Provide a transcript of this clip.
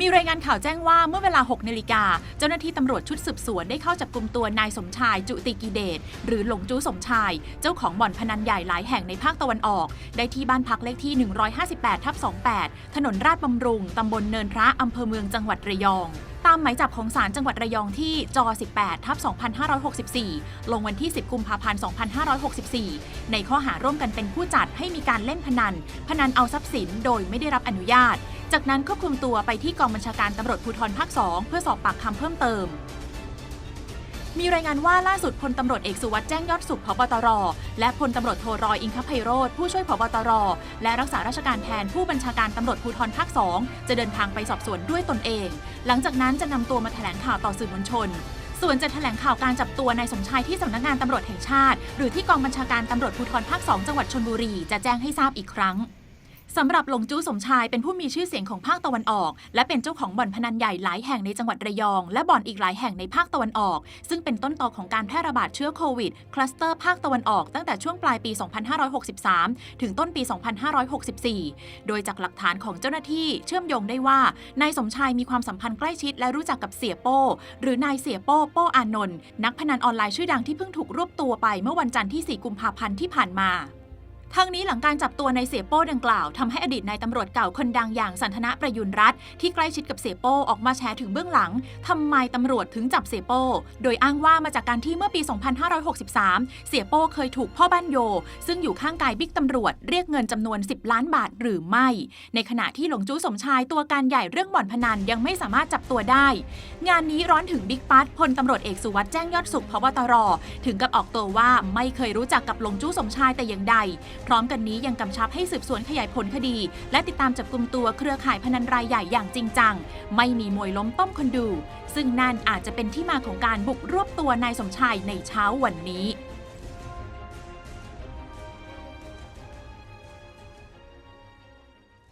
มีรายงานข่าวแจ้งว่าเมื่อเวลา 6นาฬิกาเจ้าหน้าที่ตำรวจชุดสืบสวนได้เข้าจับกลุ่มตัวนายสมชายจุติกิเดชหรือหลงจู้สมชาย เจ้าของบ่อนพนันใหญ่หลายแห่งในภาคตะวันออก ได้ที่บ้านพักเลขที่ 158ทับ28 ถนนราชบำรุง ตำบลเนินพระอำเภอเมืองจังหวัดระยองตามหมายจับของศาลจังหวัดระยองที่จ18ทับ2564 ลงวันที่ 10 กุมภาพันธ์ 2564 ในข้อหาร่วมกันเป็นผู้จัดให้มีการเล่นพนัน พนันเอาทรัพย์สินโดยไม่ได้รับอนุญาต จากนั้นควบคุมตัวไปที่กองบัญชาการตำรวจภูธรภาค 2 เพื่อสอบปากคำเพิ่มเติม มีรายงานว่าล่าสุดพลตำรวจเอกสุวัสด์แจ้งยอดสุขพบตร และพลตำรวจโทรอยอิงคไพโรธผู้ช่วยพบตร และรักษาราชการแทนผู้บัญชาการตำรวจภูธรภาค 2 จะเดินทางไปสอบสวนด้วยตนเอง หลังจากนั้นจะนำตัวมาแถลงข่าวต่อสื่อมวลชนส่วนจะแถลงข่าวการจับตัวนายสมชายที่สำนักงานตำรวจแห่งชาติ หรือที่กองบัญชาการตำรวจภูธรภาค 2 จังหวัดชลบุรี จะแจ้งให้ทราบอีกครั้ง สำหรับหลงจู้สมชายเป็นผู้มีชื่อเสียงของภาคตะวันออก และเป็นเจ้าของบ่อนพนันใหญ่หลายแห่งในจังหวัดระยอง และบ่อนอีกหลายแห่งในภาคตะวันออก ซึ่งเป็นต้นตอของการแพร่ระบาดเชื้อโควิด คลัสเตอร์ภาคตะวันออกตั้งแต่ช่วงปลายปี 2563 ถึงต้นปี 2564 โดยจากหลักฐานของเจ้าหน้าที่เชื่อมโยงได้ว่านายสมชายมีความสัมพันธ์ใกล้ชิดและรู้จักกับเสียโป้ หรือนายเสียโป้โป้อานนท์นักพนันออนไลน์ชื่อดังที่เพิ่งถูกรวบตัวไปเมื่อวันจันทร์ที่ 4 กุมภาพันธ์ที่ผ่านมา ทั้งนี้หลังการจับตัวในเสียโป้ดังกล่าวทำให้อดีตนายตำรวจเก่าคนดังอย่างสันทนะประยุนรัตที่ใกล้ชิดกับเสียโป้ออกมาแชร์ถึงเบื้องหลังทำไมตำรวจถึงจับเสียโป้ โดยอ้างว่ามาจากการที่เมื่อปี 2563 เสียโป้เคยถูกพ่อบ้านโย ซึ่งอยู่ข้างกายบิ๊กตำรวจเรียกเงินจำนวน 10 ล้านบาทหรือไม่ ในขณะที่หลงจู้สมชายตัวการใหญ่เรื่องบ่อนพนันยังไม่สามารถจับตัวได้ งานนี้ร้อนถึงบิ๊กปั๊ดพลตำรวจเอกสุวัสด์แจ้งยอดสุขพบตรถึงกับออกตัวว่าไม่เคยรู้จักกับหลงจู้สมชายแต่อย่างใดพร้อมกันนี้ยังกำชับให้สืบสวนขยายผลคดี และติดตามจับกลุ่มตัวเครือข่ายพนันรายใหญ่อย่างจริงจัง ไม่มีมวยล้มต้มคนดู ซึ่งนั่นอาจจะเป็นที่มาของการบุกรวบตัวนายสมชายในเช้าวันนี้